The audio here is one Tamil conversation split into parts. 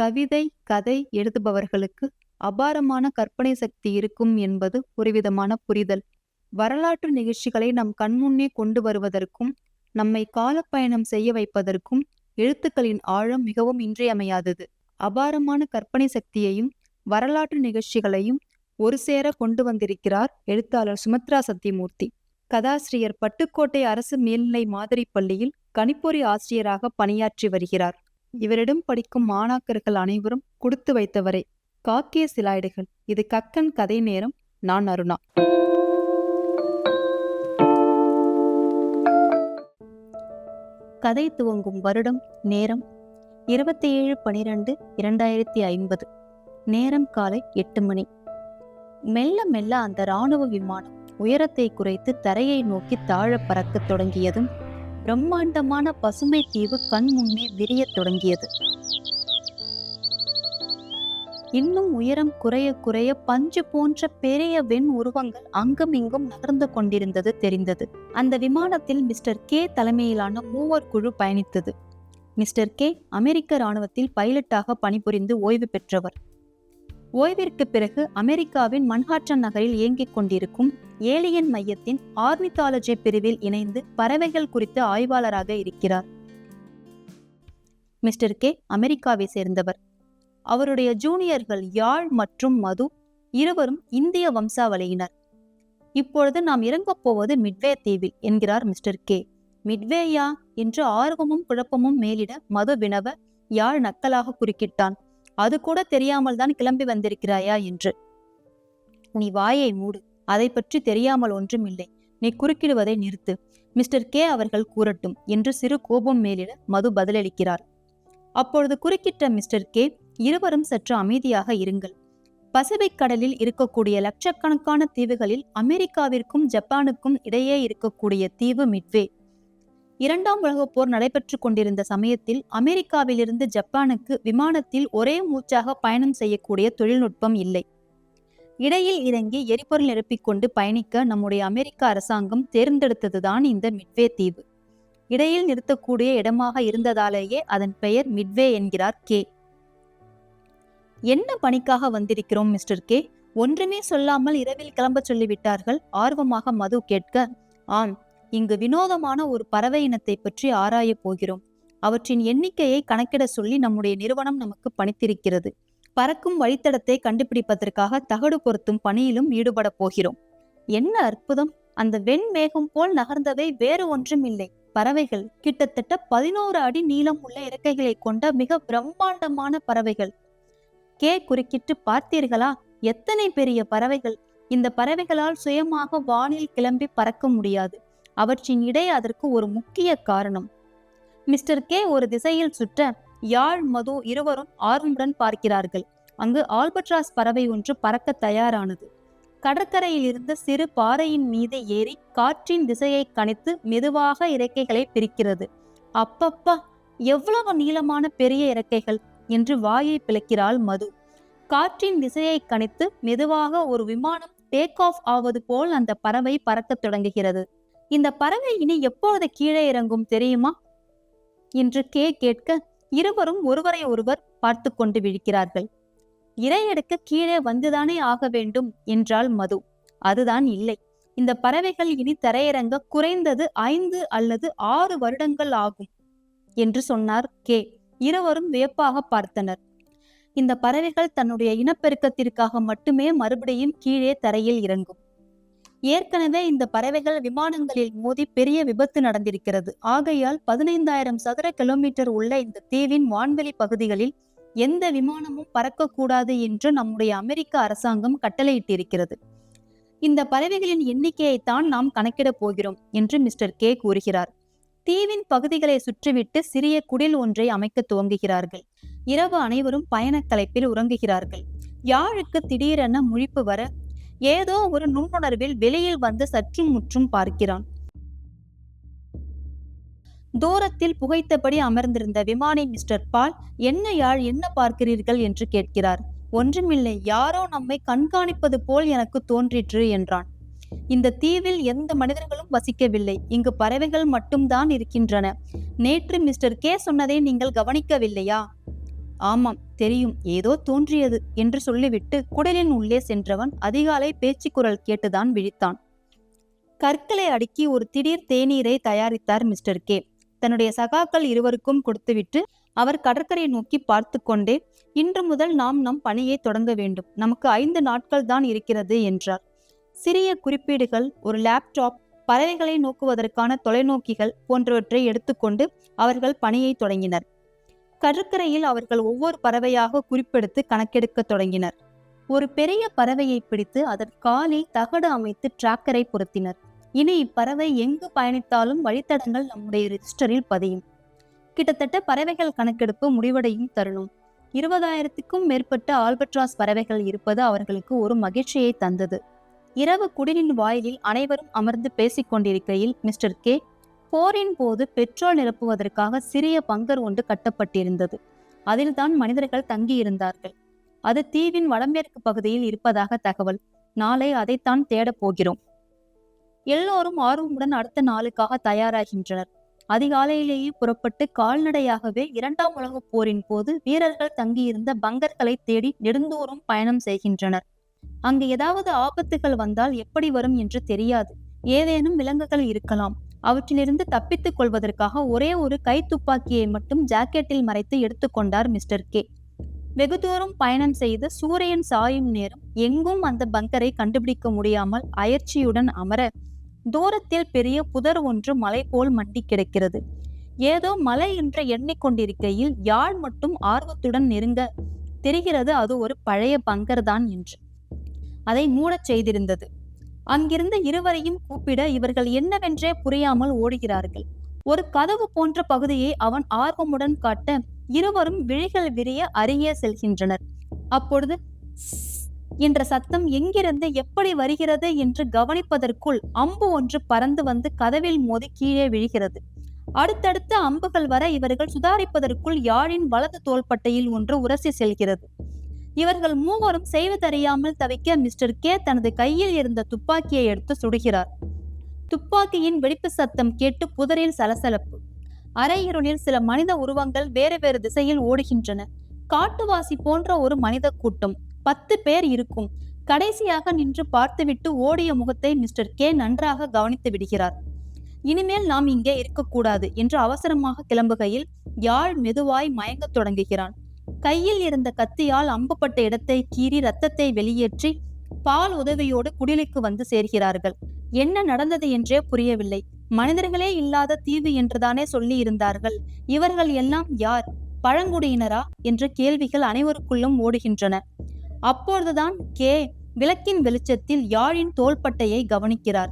கவிதை கதை எழுதுபவர்களுக்கு அபாரமான கற்பனை சக்தி இருக்கும் என்பது ஒருவிதமான புரிதல். வரலாற்று நிகழ்ச்சிகளை நம் கண்முன்னே கொண்டு வருவதற்கும் நம்மை காலப்பயணம் செய்ய வைப்பதற்கும் எழுத்துக்களின் ஆழம் மிகவும் இன்றியமையாதது. அபாரமான கற்பனை சக்தியையும் வரலாற்று நிகழ்ச்சிகளையும் ஒரு சேர கொண்டு வந்திருக்கிறார் எழுத்தாளர் சுமித்ரா சத்தியமூர்த்தி. கதாசிரியர் பட்டுக்கோட்டை அரசு மேல்நிலை மாதிரி பள்ளியில் கணிப்பொறி ஆசிரியராக பணியாற்றி வருகிறார். இவரிடம் படிக்கும் மாணாக்கர்கள் அனைவரும் கொடுத்து வைத்தவரே. காக்கிய சிலாய்டுகள். இது கக்கன் கதை நேரம். நான் அருணா. கதை துவங்கும் வருடம் நேரம். இருபத்தி ஏழு பனிரெண்டு இரண்டாயிரத்தி ஐம்பது. நேரம் காலை எட்டு மணி. மெல்ல மெல்ல அந்த இராணுவ விமானம் உயரத்தை குறைத்து தரையை நோக்கி தாழ பறக்கத் தொடங்கியதும் பிரம்மாண்டமான பசுமை தீவு கண் முன்னே விரியத் தொடங்கியது. இன்னும் உயரம் குறைய குறைய பஞ்சு போன்ற பெரிய வெண் உருவங்கள் அங்கும் இங்கும் நகர்ந்து கொண்டிருந்தது தெரிந்தது. அந்த விமானத்தில் மிஸ்டர் கே தலைமையிலான மூவர் குழு பயணித்தது. மிஸ்டர் கே அமெரிக்க இராணுவத்தில் பைலட்டாக பணிபுரிந்து ஓய்வு பெற்றவர். ஓய்விற்கு பிறகு அமெரிக்காவின் மன்ஹாட்டன் நகரில் இயங்கிக் கொண்டிருக்கும் ஏலியன் மையத்தின் ஆர்னித்தாலஜி பிரிவில் இணைந்து பறவைகள் குறித்த ஆய்வாளராக இருக்கிறார். மிஸ்டர் கே அமெரிக்காவை சேர்ந்தவர். அவருடைய ஜூனியர்கள் யாழ் மற்றும் மது இருவரும் இந்திய வம்சாவளியினர். இப்பொழுது நாம் இறங்கப் போவது மிட்வே தீவில் என்கிறார் மிஸ்டர் கே. மிட்வேயா என்று ஆர்வமும் குழப்பமும் மேலிட மது வினவ யாழ் நக்கலாக குறுக்கிட்டான். அது கூட தெரியாமல் தான் கிளம்பி வந்திருக்கிறாயா என்று. நீ வாயை மூடு அதை பற்றி தெரியாமல் ஒன்றுமில்லை நீ குறுக்கிடுவதை நிறுத்து. மிஸ்டர் கே அவர்கள் கூறட்டும் என்று சிறு கோபம் மேலிட மது பதிலளிக்கிறார். அப்பொழுது குறுக்கிட்ட மிஸ்டர் கே இருவரும் சற்று அமைதியாக இருங்கள். பசிபிக் கடலில் இருக்கக்கூடிய லட்சக்கணக்கான தீவுகளில் அமெரிக்காவிற்கும் ஜப்பானுக்கும் இடையே இருக்கக்கூடிய தீவு மிட்வே. இரண்டாம் உலகப் போர் நடைபெற்று கொண்டிருந்த சமயத்தில் அமெரிக்காவிலிருந்து ஜப்பானுக்கு விமானத்தில் ஒரே மூச்சாக பயணம் செய்யக்கூடிய தொழில்நுட்பம் இல்லை. இடையில் இறங்கி எரிபொருள் நிரப்பிக்கொண்டு பயணிக்க நம்முடைய அமெரிக்க அரசாங்கம் தேர்ந்தெடுத்ததுதான் இந்த மிட்வே தீவு. இடையில் நிறுத்தக்கூடிய இடமாக இருந்ததாலேயே அதன் பெயர் மிட்வே என்கிறார் கே. என்ன பணிக்காக வந்திருக்கிறோம் மிஸ்டர் கே? ஒன்றுமே சொல்லாமல் இரவில் கிளம்ப சொல்லிவிட்டார்கள். ஆர்வமாக மது கேட்க ஆம் இங்கு வினோதமான ஒரு பறவை இனத்தை பற்றி ஆராயப் போகிறோம். அவற்றின் எண்ணிக்கையை கணக்கிட சொல்லி நம்முடைய நிறுவனம் நமக்கு பணித்திருக்கிறது. பறக்கும் வழித்தடத்தை கண்டுபிடிப்பதற்காக தகடு பொருத்தும் பணியிலும் ஈடுபடப் போகிறோம். என்ன அற்புதம்! அந்த வெண்மேகம் போல் நகர்ந்தவை வேறு ஒன்றும் இல்லை. பறவைகள் கிட்டத்தட்ட பதினோரு அடி நீளம் உள்ள இறக்கைகளை கொண்ட மிக பிரம்மாண்டமான பறவைகள். கே குறுக்கிட்டு பார்த்தீர்களா? எத்தனை பெரிய பறவைகள்! இந்த பறவைகளால் சுயமாக வானில் கிளம்பி பறக்க முடியாது. அவற்றின் இடை அதற்கு ஒரு முக்கிய காரணம். மிஸ்டர் கே ஒரு திசையில் சுற்ற யாழ் மது இருவரும் ஆர்வமுடன் பார்க்கிறார்கள். அங்கு ஆல்பட்ராஸ் பறவை ஒன்று பறக்க தயாரானது. கடற்கரையில் இருந்த சிறு பாறையின் மீது ஏறி காற்றின் திசையை கணித்து மெதுவாக இறக்கைகளை பிரிக்கிறது. அப்பப்பா எவ்வளவு நீளமான பெரிய இறக்கைகள்? என்று வாயை பிளக்கிறாள் மது. காற்றின் திசையை கணித்து மெதுவாக ஒரு விமானம் டேக் ஆஃப் ஆவது போல் அந்த பறவை பறக்கத் தொடங்குகிறது. இந்த பறவை இனி எப்பொழுது கீழே இறங்கும் தெரியுமா? என்று கே கேட்க இருவரும் ஒருவரை ஒருவர் பார்த்து கொண்டு விழிக்கிறார்கள். இரையெடுக்க கீழே வந்துதானே ஆக வேண்டும் என்றால் மது. அதுதான் இல்லை. இந்த பறவைகள் இனி தரையிறங்க குறைந்தது ஐந்து அல்லது ஆறு வருடங்கள் ஆகும் என்று சொன்னார் கே. இருவரும் வியப்பாக பார்த்தனர். இந்த பறவைகள் தன்னுடைய இனப்பெருக்கத்திற்காக மட்டுமே மறுபடியும் கீழே தரையில் இறங்கும். ஏற்கனவே இந்த பறவைகள் விமானங்களில் மோதி பெரிய விபத்து நடந்திருக்கிறது. ஆகையால் பதினைந்தாயிரம் சதுர கிலோமீட்டர் உள்ள இந்த தீவின் வான்வெளி பகுதிகளில் எந்த விமானமும் பறக்கக்கூடாது என்று நம்முடைய அமெரிக்க அரசாங்கம் கட்டளையிட்டிருக்கிறது. இந்த பறவைகளின் எண்ணிக்கையைத்தான் நாம் கணக்கிடப் போகிறோம் என்று மிஸ்டர் கே கூறுகிறார். தீவின் பகுதிகளை சுற்றிவிட்டு சிறிய குடில் ஒன்றை அமைக்க துவங்குகிறார்கள். இரவு அனைவரும் பயணக் தலைப்பில் உறங்குகிறார்கள். யாழுக்கு திடீரென முழிப்பு வர ஏதோ ஒரு நுண்ணுணர்வில் வெளியில் வந்து சற்றும் முற்றும் பார்க்கிறான். தூரத்தில் புகைத்தபடி அமர்ந்திருந்த விமானி மிஸ்டர் பால் என்ன யாழ் என்ன பார்க்கிறீர்கள்? என்று கேட்கிறார். ஒன்றுமில்லை யாரோ நம்மை கண்காணிப்பது போல் எனக்கு தோன்றிற்று என்றான். இந்த தீவில் எந்த மனிதர்களும் வசிக்கவில்லை இங்கு பறவைகள் மட்டும்தான் இருக்கின்றன. நேற்று மிஸ்டர் கே சொன்னதை நீங்கள் கவனிக்கவில்லையா? ஆமாம் தெரியும். ஏதோ தோன்றியது என்று சொல்லிவிட்டு குடலின் உள்ளே சென்றவன் அதிகாலை பேச்சு குரல் கேட்டுதான் விழித்தான். கற்களை அடுக்கி ஒரு திடீர் தேநீரை தயாரித்தார் மிஸ்டர் கே. தன்னுடைய சகாக்கள் இருவருக்கும் கொடுத்துவிட்டு அவர் கடற்கரையை நோக்கி பார்த்து கொண்டே இன்று முதல் நாம் நம் பணியை தொடங்க வேண்டும். நமக்கு ஐந்து நாட்கள் தான் இருக்கிறது என்றார். சிறிய குறிப்பீடுகள் ஒரு லேப்டாப் பறவைகளை நோக்குவதற்கான தொலைநோக்கிகள் போன்றவற்றை எடுத்துக்கொண்டு அவர்கள் பணியை தொடங்கினர். கடற்கரையில் அவர்கள் ஒவ்வொரு பறவையாக குறிப்பெடுத்து கணக்கெடுக்க தொடங்கினர். ஒரு பெரிய பறவையை பிடித்து அதன் காலில் தகடு அமைத்து டிராக்கரை பொருத்தினர். இனி இப்பறவை எங்கு பயணித்தாலும் வழித்தடங்கள் நம்முடைய ரிஜிஸ்டரில் பதியும். கிட்டத்தட்ட பறவைகள் கணக்கெடுப்பு முடிவடையும் தருணம். இருபதாயிரத்துக்கும் மேற்பட்ட ஆல்பட்ராஸ் பறவைகள் இருப்பது அவர்களுக்கு ஒரு மகிழ்ச்சியை தந்தது. இரவு குடிலின் வாயிலில் அனைவரும் அமர்ந்து பேசிக் கொண்டிருக்கையில் மிஸ்டர் கே போரின் போது பெட்ரோல் நிரப்புவதற்காக சிறிய பங்கர் ஒன்று கட்டப்பட்டிருந்தது. அதில்தான் மனிதர்கள் தங்கியிருந்தார்கள். அது தீவின் வடமேற்கு பகுதியில் இருப்பதாக தகவல். நாளை அதைத்தான் தேடப் போகிறோம். எல்லோரும் ஆர்வமுடன் அடுத்த நாளுக்காக தயாராகின்றனர். அதிகாலையிலேயே புறப்பட்டு கால்நடையாகவே இரண்டாம் உலகப் போரின் போது வீரர்கள் தங்கியிருந்த பங்கர்களை தேடி நெடுந்தோறும் பயணம் செய்கின்றனர். அங்கு ஏதாவது ஆபத்துகள் வந்தால் எப்படி வரும் என்று தெரியாது. ஏதேனும் விலங்குகள் இருக்கலாம். அவற்றிலிருந்து தப்பித்துக் கொள்வதற்காக ஒரே ஒரு கை துப்பாக்கியை மட்டும் ஜாக்கெட்டில் மறைத்து எடுத்துக்கொண்டார் மிஸ்டர் கே. வெகு தூரம் பயணம் செய்து சூரியன் சாயும் நேரம் எங்கும் அந்த பங்கரை கண்டுபிடிக்க முடியாமல் அயற்சியுடன் அமர தூரத்தில் பெரிய புதர் ஒன்று மலை போல் மண்டி கிடக்கிறது. ஏதோ மலை என்று எண்ணிக்கொண்டிருக்கையில் யாழ் மட்டும் ஆர்வத்துடன் நெருங்க தெரிகிறது அது ஒரு பழைய பங்கர் தான் என்று. அதை மூடச் செய்திருந்தது. அங்கிருந்து இருவரையும் கூப்பிட இவர்கள் என்னவென்றே புரியாமல் ஓடுகிறார்கள். ஒரு கதவு போன்ற பகுதியை அவன் ஆர்வமுடன் காட்ட இருவரும் விழிகள் விரிய அருகே செல்கின்றனர். அப்பொழுது என்ற சத்தம் எங்கிருந்து எப்படி வருகிறது என்று கவனிப்பதற்குள் அம்பு ஒன்று பறந்து வந்து கதவில் மோதி கீழே விழுகிறது. அடுத்தடுத்த அம்புகள் வர இவர்கள் சுதாரிப்பதற்குள் யாழின் வலது தோள்பட்டையில் ஒன்று உரசி செல்கிறது. இவர்கள் மூவரும் செய்வதறியாமல் தவிக்க மிஸ்டர் கே தனது கையில் இருந்த துப்பாக்கியை எடுத்து சுடுகிறார். துப்பாக்கியின் வெடிப்பு சத்தம் கேட்டு புதரில் சலசலப்பு. அரையிருளில் சில மனித உருவங்கள் வேறு வேறு திசையில் ஓடுகின்றன. காட்டுவாசி போன்ற ஒரு மனித கூட்டம். பத்து பேர் இருக்கும். கடைசியாக நின்று பார்த்துவிட்டு ஓடிய முகத்தை மிஸ்டர் கே நன்றாக கவனித்து விடுகிறார். இனிமேல் நாம் இங்கே இருக்கக்கூடாது என்று அவசரமாக கிளம்புகையில் யாழ் மெதுவாய் மயங்கத் தொடங்குகிறான். கையில் இருந்த கத்தியால் அம்புப்பட்ட இடத்தை கீறி ரத்தத்தை வெளியேற்றி பால் உதவியோடு குடிலுக்கு வந்து சேர்கிறார்கள். என்ன நடந்தது என்றே புரியவில்லை. மனிதர்களே இல்லாத தீவு என்றுதானே சொல்லி இருந்தார்கள் இவர்கள் எல்லாம் யார்? பழங்குடியினரா? என்ற கேள்விகள் அனைவருக்குள்ளும் ஓடுகின்றன. அப்பொழுதுதான் கே. விளக்கின் வெளிச்சத்தில் யாழின் தோள்பட்டையை கவனிக்கிறார்.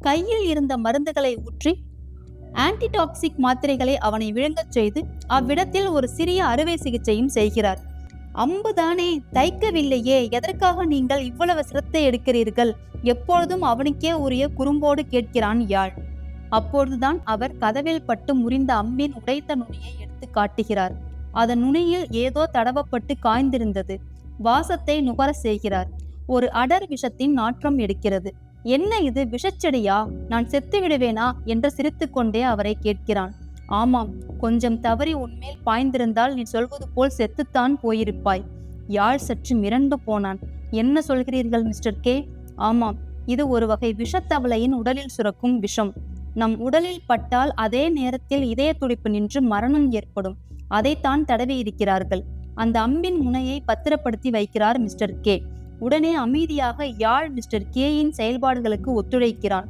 கையில் இருந்த மருந்துகளை ஊற்றி ஆன்டிடாக்சிக் மாத்திரைகளை அவனை விழுங்கச் செய்து அவ்விடத்தில் ஒரு சிறிய அறுவை சிகிச்சையும் செய்கிறார். அம்புதானே தைக்கவில்லையே எதற்காக நீங்கள் இவ்வளவு சிரத்தை எடுக்கிறீர்கள்? எப்பொழுதும் அவனுக்கே உரிய குறும்போடு கேட்கிறான் யாழ். அப்பொழுதுதான் அவர் கதவில் பட்டு முறிந்த அம்பின் உடைத்த நுனியை எடுத்து காட்டுகிறார். அதன் நுனியில் ஏதோ தடவப்பட்டு காய்ந்திருந்தது. வாசத்தை நுகர செய்கிறார். ஒரு அடர் விஷத்தின் நாற்றம் எடுக்கிறது. என்ன இது விஷச்செடியா? நான் செத்து விடுவேனா என்று சிரித்துக்கொண்டே அவரை கேட்கிறான். ஆமாம் கொஞ்சம் தவறி உன்மேல் பாய்ந்திருந்தால் நீ சொல்வது போல் செத்துத்தான் போயிருப்பாய். யாழ் சற்று மிரண்டு போனான். என்ன சொல்கிறீர்கள் மிஸ்டர் கே? ஆமாம் இது ஒரு வகை விஷத்தவளையின் உடலில் சுரக்கும் விஷம். நம் உடலில் பட்டால் அதே நேரத்தில் இதய துடிப்பு நின்று மரணம் ஏற்படும். அதைத்தான் தடவி இருக்கிறார்கள் அந்த அம்பின் முனையை பத்திரப்படுத்தி வைக்கிறார் மிஸ்டர் கே. உடனே அமைதியாக யாழ் மிஸ்டர் கேயின் செயல்பாடுகளுக்கு ஒத்துழைக்கிறான்.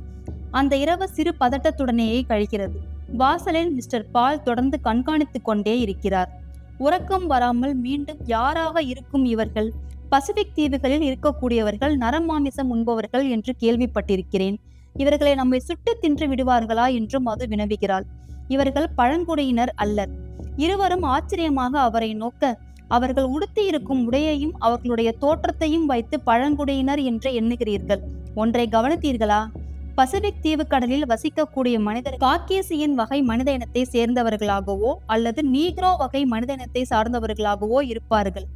அந்த இரவு சிறு பதட்டத்துடனேயே கழிக்கிறது வாசலில் மிஸ்டர் பால் தொடர்ந்து கண்காணித்துக் கொண்டே இருக்கிறார். உறக்கம் வராமல் மீண்டும் யாராக இருக்கும் இவர்கள்? பசிபிக் தீவுகளில் இருக்கக்கூடியவர்கள் நரமாமிசம் உண்பவர்கள் என்று கேள்விப்பட்டிருக்கிறேன். இவர்களை நம்மை சுட்டு தின்று விடுவார்களா என்று மது வினவுகிறாள். இவர்கள் பழங்குடியினர் அல்லர். இருவரும் ஆச்சரியமாக அவரை நோக்க அவர்கள் உடுத்தியிருக்கும் உடையையும் அவர்களுடைய தோற்றத்தையும் வைத்து பழங்குடியினர் என்று எண்ணுகிறீர்கள். ஒன்றை கவனித்தீர்களா? பசிபிக் தீவுக்கடலில் வசிக்கக்கூடிய மனிதர் காக்கேசியன் வகை மனித இனத்தை சேர்ந்தவர்களாகவோ அல்லது நீக்ரோ வகை மனித இனத்தை சார்ந்தவர்களாகவோ இருப்பார்கள்.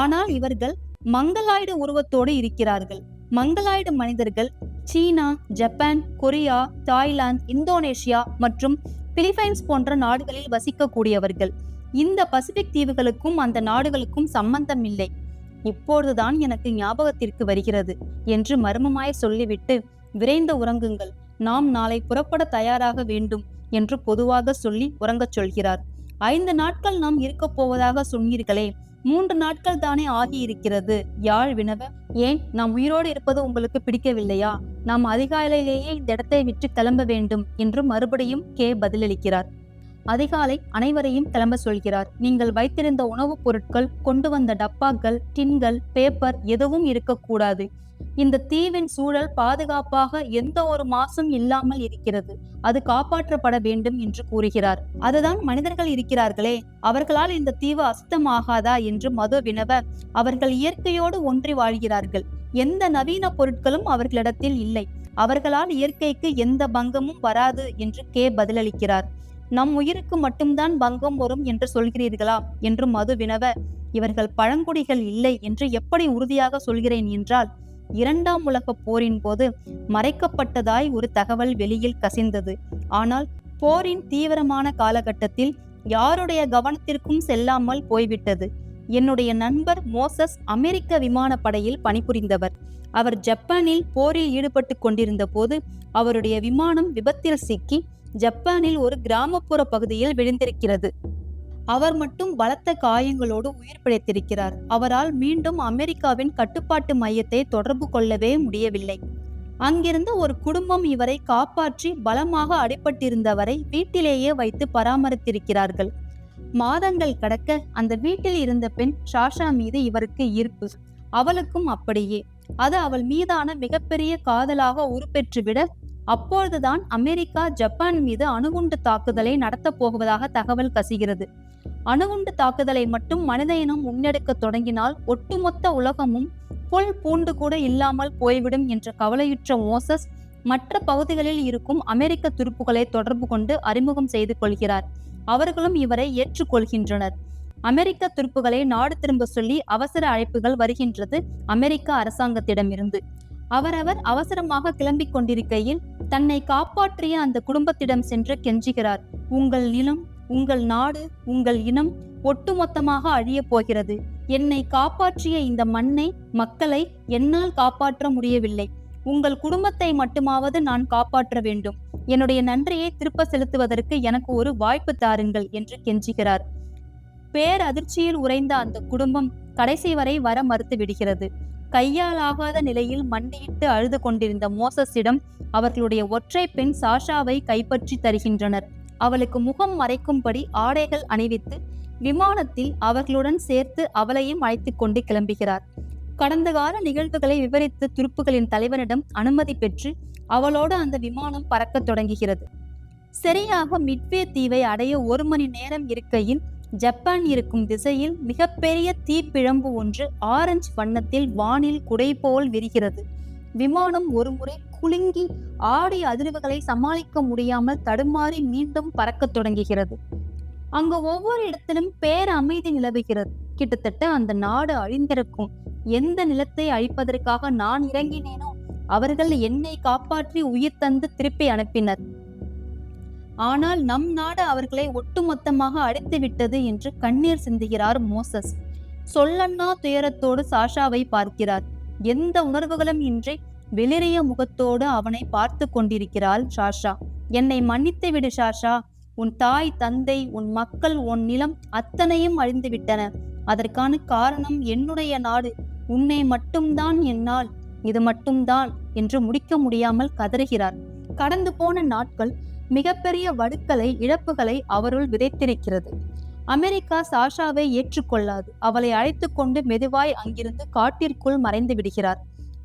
ஆனால் இவர்கள் மங்கலாய்டு உருவத்தோடு இருக்கிறார்கள். மங்கலாய்டு மனிதர்கள் சீனா ஜப்பான் கொரியா தாய்லாந்து இந்தோனேஷியா மற்றும் பிலிப்பைன்ஸ் போன்ற நாடுகளில் வசிக்கக்கூடியவர்கள். இந்த பசிபிக் தீவுகளுக்கும் அந்த நாடுகளுக்கும் சம்பந்தம் இல்லை இப்பொழுதுதான் எனக்கு ஞாபகத்திற்கு வருகிறது என்று மர்மமாய் சொல்லிவிட்டு விரைந்து உறங்குங்கள். நாம் நாளை புறப்பட தயாராக வேண்டும் என்று பொதுவாக சொல்லி உறங்கச் சொல்கிறார். ஐந்து நாட்கள் நாம் இருக்கப் போவதாக சொன்னீர்களே மூன்று நாட்கள் தானே ஆகியிருக்கிறது. யாழ் வினவ ஏன் நாம் உயிரோடு இருப்பது உங்களுக்கு பிடிக்கவில்லையா? நாம் அதிகாலையிலேயே இந்த இடத்தை விட்டு கிளம்ப வேண்டும் என்று மறுபடியும் கே பதிலளிக்கிறார். அதிகாலை அனைவரையும் கிளம்ப சொல்கிறார். நீங்கள் வைத்திருந்த உணவுப் பொருட்கள் கொண்டு வந்த டப்பாக்கள் டின்கள் பேப்பர் எதுவும் இருக்கக்கூடாது. இந்த தீவின் சூழல் பாதுகாப்பாக எந்த ஒரு மாசும் இல்லாமல் இருக்கிறது. அது காப்பாற்றப்பட வேண்டும் என்று கூறுகிறார். அதுதான் மனிதர்கள் இருக்கிறார்களே அவர்களால் இந்த தீவு அசுத்தமாகாதா என்று மது வினவ அவர்கள் இயற்கையோடு ஒன்றி வாழ்கிறார்கள். எந்த நவீன பொருட்களும் அவர்களிடத்தில் இல்லை. அவர்களால் இயற்கைக்கு எந்த பங்கமும் வராது என்று கே பதிலளிக்கிறார். நம் உயிருக்கு மட்டும்தான் பங்கம் வரும் என்று சொல்கிறீர்களா? என்று மது வினவ இவர்கள் பழங்குடிகள் இல்லை என்று எப்படி உறுதியாக சொல்கிறேன் என்றால் இரண்டாம் உலகப் போரின் போது மறைக்கப்பட்டதாய் ஒரு தகவல் வெளியில் கசிந்தது. ஆனால் போரின் தீவிரமான காலகட்டத்தில் யாருடைய கவனத்திற்கும் செல்லாமல் போய்விட்டது. என்னுடைய நண்பர் மோசஸ் அமெரிக்க விமானப்படையில் பணிபுரிந்தவர். அவர் ஜப்பானில் போரில் ஈடுபட்டு கொண்டிருந்த போது அவருடைய விமானம் விபத்தில் சிக்கி ஜப்பானில் ஒரு கிராமப்புற பகுதியில் விழுந்திருக்கிறது. அவர் மட்டும் பலத்த காயங்களோடு உயிர் பிழைத்திருக்கிறார். அவரால் மீண்டும் அமெரிக்காவின் கட்டுப்பாட்டு மையத்தை தொடர்பு கொள்ளவே முடியவில்லை. அங்கிருந்து ஒரு குடும்பம் இவரை காப்பாற்றி பலமாக அடிபட்டிருந்தவரை வீட்டிலேயே வைத்து பராமரித்திருக்கிறார்கள். மாதங்கள் கடக்க அந்த வீட்டில் இருந்த பெண் ஷாஷா மீது இவருக்கு ஈர்ப்பு. அவளுக்கும் அப்படியே. அது அவள் மீதான மிகப்பெரிய காதலாக உருப்பெற்றுவிட அப்பொழுதுதான் அமெரிக்கா ஜப்பான் மீது அணுகுண்டு தாக்குதலை நடத்தப் போவதாக தகவல் கசிகிறது. அணுகுண்டு தாக்குதலை மட்டும் மனித இனம் முன்னெடுக்க தொடங்கினால் ஒட்டுமொத்த உலகமும் புல் பூண்டு கூட இல்லாமல் போய்விடும் என்ற கவலையுற்ற மோசஸ் மற்ற பகுதிகளில் இருக்கும் அமெரிக்க துருப்புகளை தொடர்பு கொண்டு அறிமுகம் செய்து கொள்கிறார். அவர்களும் இவரை ஏற்றுக்கொள்கின்றனர் அமெரிக்க துருப்புகளை நாடு திரும்ப சொல்லி அவசர அழைப்புகள் வருகின்றது அமெரிக்க அரசாங்கத்திடமிருந்து. அவரவர் அவசரமாக கிளம்பிக் கொண்டிருக்கையில் தன்னை காப்பாற்றிய அந்த குடும்பத்திடம் சென்று கெஞ்சுகிறார். உங்கள் நிலம் உங்கள் நாடு உங்கள் இனம் ஒட்டுமொத்தமாக அழியப் போகிறது. என்னை காப்பாற்றிய இந்த மண்ணை மக்களை என்னால் காப்பாற்ற முடியவில்லை. உங்கள் குடும்பத்தை மட்டுமாவது நான் காப்பாற்ற வேண்டும். என்னுடைய நன்றியை திருப்ப செலுத்துவதற்கு எனக்கு ஒரு வாய்ப்பு தாருங்கள் என்று கெஞ்சுகிறார். பேரதிர்ச்சியில் உறைந்த அந்த குடும்பம் கடைசி வரை வர மறுத்து விடுகிறது கையாலாகாத நிலையில் மண்டியிட்டு அழுது கொண்டிருந்த மோசஸிடம் அவர்களுடைய ஒற்றை பெண் சாஷாவை கைப்பற்றி தருகின்றனர். அவளுக்கு முகம் மறைக்கும்படி ஆடைகள் அணிவித்து விமானத்தில் அவர்களுடன் சேர்த்து அவளையும் அழைத்து கொண்டு கிளம்புகிறார். கடந்த கால நிகழ்வுகளை விவரித்து துருப்புகளின் தலைவனிடம் அனுமதி பெற்று அவளோடு அந்த விமானம் பறக்கத் தொடங்குகிறது. சரியாக மிட்வே தீவை அடைய ஒரு மணி நேரம் இருக்கையில் ஜப்பான் இருக்கும் திசையில் மிகப்பெரிய தீப்பிழம்பு ஒன்று ஆரஞ்சு வண்ணத்தில் வானில் குடை போல் விரிகிறது. விமானம் ஒருமுறை குலுங்கி ஆடி அதிர்வுகளை சமாளிக்க முடியாமல் தடுமாறி மீண்டும் பறக்கத் தொடங்குகிறது. அங்கு ஒவ்வொரு இடத்திலும் பேர அமைதி நிலவுகிறது. கிட்டத்தட்ட அந்த நாடு அழிந்திருக்கும். எந்த நிலத்தை அழிப்பதற்காக நான் இறங்கினேனோ அவர்கள் என்னை காப்பாற்றி உயிர் தந்து திருப்பி அனுப்பினர். ஆனால் நம் நாடு அவர்களை ஒட்டுமொத்தமாக அடித்து விட்டது என்று கண்ணீர் சிந்துகிறார் மோசஸ். சொல்லண்ணா துயரத்தோடு சாஷாவை பார்க்கிறார். எந்த உணர்வுகளும் இன்றி வெளிரிய முகத்தோடு அவனை பார்த்து கொண்டிருக்கிறாள் சாஷா. என்னை மன்னித்து விடு சாஷா. உன் தாய் தந்தை உன் மக்கள் உன் நிலம் அத்தனையும் அழிந்து விட்டன. அதற்கான காரணம் என்னுடைய நாடு. உன்னை மட்டும்தான் என்னால் இது மட்டும்தான் என்று முடிக்க முடியாமல் கதறுகிறார். கடந்து போன நாட்கள் மிகப்பெரிய வடுக்களை இழப்புகளை அவருள் விதைத்திருக்கிறது. அமெரிக்கா சாஷாவை ஏற்றுக்கொள்ளாது. அவளை அழைத்து கொண்டு மெதுவாய் அங்கிருந்து காட்டிற்குள் மறைந்து விடுகிறார்.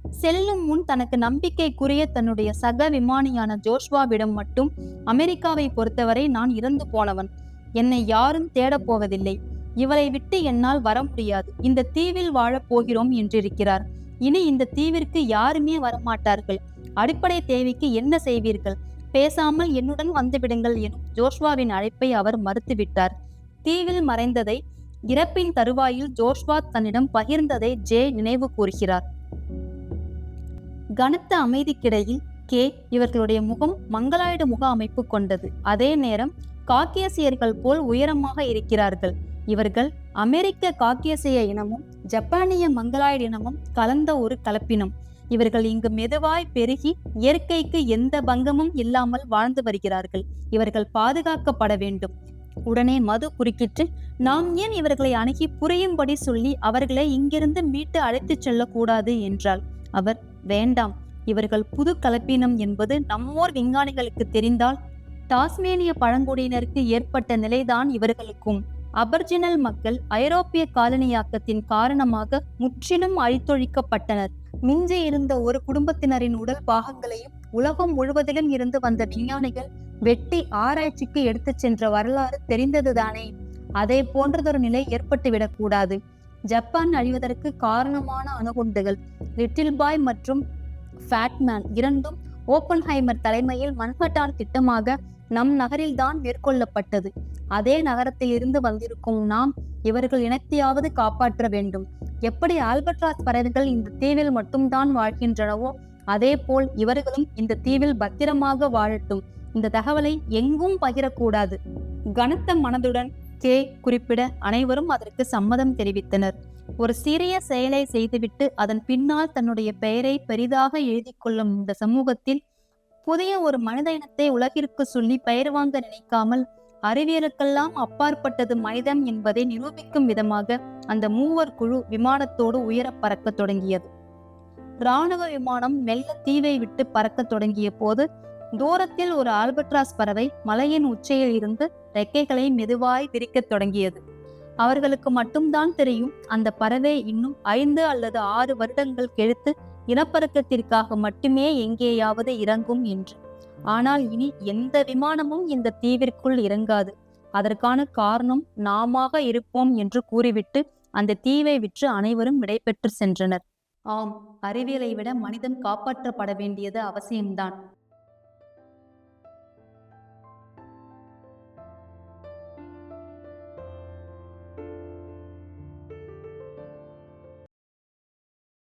செல்லும் முன் தனக்கு நம்பிக்கைக்குரிய தன்னுடைய சக விமானியான ஜோஷ்வாவிடம் மட்டும் அமெரிக்காவை பொறுத்தவரை நான் இறந்து போனவன். என்னை யாரும் தேடப் போவதில்லை. இவளை விட்டு என்னால் வர முடியாது. இந்த தீவில் வாழப் போகிறோம் என்றிருக்கிறார். இனி இந்த தீவிற்கு யாருமே வரமாட்டார்கள். அடிப்படை தேவைக்கு என்ன செய்வீர்கள்? பேசாமல் என்னுடன் வந்துவிடுங்கள் எனும் ஜோஷ்வாவின் அழைப்பை அவர் மறுத்துவிட்டார். தீவில் மறைந்ததை இறப்பின் தருவாயில் ஜோஷ்வா தன்னிடம் பகிர்ந்ததை ஜே நினைவு கூறுகிறார். கனத்த அமைதிக்கிடையில் கே இவர்களுடைய முகம் மங்களாயுடு முக அமைப்பு கொண்டது. அதே நேரம் காக்கேசியர்கள் போல் உயரமாக இருக்கிறார்கள். இவர்கள் அமெரிக்க காக்கேசிய இனமும் ஜப்பானிய மங்களாய்டு இனமும் கலந்த ஒரு கலப்பினம். இவர்கள் இங்கு மெதுவாய் பெருகி இயற்கைக்கு எந்த பங்கமும் இல்லாமல் வாழ்ந்து வருகிறார்கள். இவர்கள் பாதுகாக்கப்பட வேண்டும். உடனே மது குறுக்கிட்டு நாம் ஏன் இவர்களை அணுகி புரியும்படி சொல்லி அவர்களை இங்கிருந்து மீட்டு அழைத்துச் செல்லக்கூடாது? என்றாள். அவர் வேண்டாம். இவர்கள் புது கலப்பினம் என்பது நம்மோர் விஞ்ஞானிகளுக்கு தெரிந்தால் டாஸ்மேனிய பழங்குடியினருக்கு ஏற்பட்ட நிலைதான் இவர்களுக்கும். அபர்ஜினல் மக்கள் ஐரோப்பிய காலனியாக்கத்தின் காரணமாக முற்றிலும் அழித்தொழிக்கப்பட்டனர். மிஞ்சி இருந்த ஒரு குடும்பத்தினரின் உடல் பாகங்களையும் உலகம் முழுவதிலும் இருந்து வந்த விஞ்ஞானிகள் வெட்டி ஆராய்ச்சிக்கு எடுத்துச் சென்ற வரலாறு தெரிந்ததுதானே? அதே போன்றதொரு நிலை ஏற்பட்டுவிடக் கூடாது. ஜப்பான் அழிவதற்கு காரணமான அணுகுண்டுகள் லிட்டில் பாய் மற்றும் ஃபேட்மேன் இரண்டும் ஓப்பன்ஹைமர் தலைமையில் மன்ஹட்டான் திட்டமாக நம் நகரில்தான் மேற்கொள்ளப்பட்டது. அதே நகரத்தில் இருந்து வந்திருக்கும் நாம் இவர்கள் இனத்தையாவது காப்பாற்ற வேண்டும். எப்படி ஆல்பட்ராஸ் பறவைகள் இந்த தீவில் மட்டும்தான் வாழ்கின்றனவோ அதே போல் இவர்களும் இந்த தீவில் பத்திரமாக வாழட்டும். இந்த தகவலை எங்கும் பகிரக்கூடாது. கனத்த மனதுடன் கே குறிப்பிட அனைவரும் அதற்கு சம்மதம் தெரிவித்தனர். ஒரு சிறிய செயலை செய்துவிட்டு அதன் பின்னால் தன்னுடைய பெயரை பெரிதாக எழுதி கொள்ளும் இந்த சமூகத்தில் புதிய ஒரு மனித இனத்தை உலகிற்கு சொல்லி பெயர் வாங்க நினைக்காமல் அறிவியலுக்கெல்லாம் அப்பாற்பட்டது மனிதம் என்பதை நிரூபிக்கும் விதமாக அந்த மூவர் குழு விமானத்தோடு உயர பறக்கத் தொடங்கியது. ராணுவ விமானம் மெல்ல தீவை விட்டு பறக்கத் தொடங்கிய போது தூரத்தில் ஒரு ஆல்பட்ராஸ் பறவை மலையின் உச்சியில் இருந்து ரெக்கைகளை மெதுவாய் விரிக்கத் தொடங்கியது. அவர்களுக்கு மட்டும்தான் தெரியும் அந்த பறவை இன்னும் ஐந்து அல்லது ஆறு வருடங்கள் கழித்து இனப்பெருக்கத்திற்காக மட்டுமே எங்கேயாவது இறங்கும் என்று. ஆனால் இனி எந்த விமானமும் இந்த தீவிற்குள் இறங்காது. அதற்கான காரணம் நாமாக இருப்போம் என்று கூறிவிட்டு அந்த தீவை விற்று அனைவரும் விடைபெற்று சென்றனர். ஆம் அறிவியலை விட மனிதன் காப்பாற்றப்பட வேண்டியது அவசியம்தான்.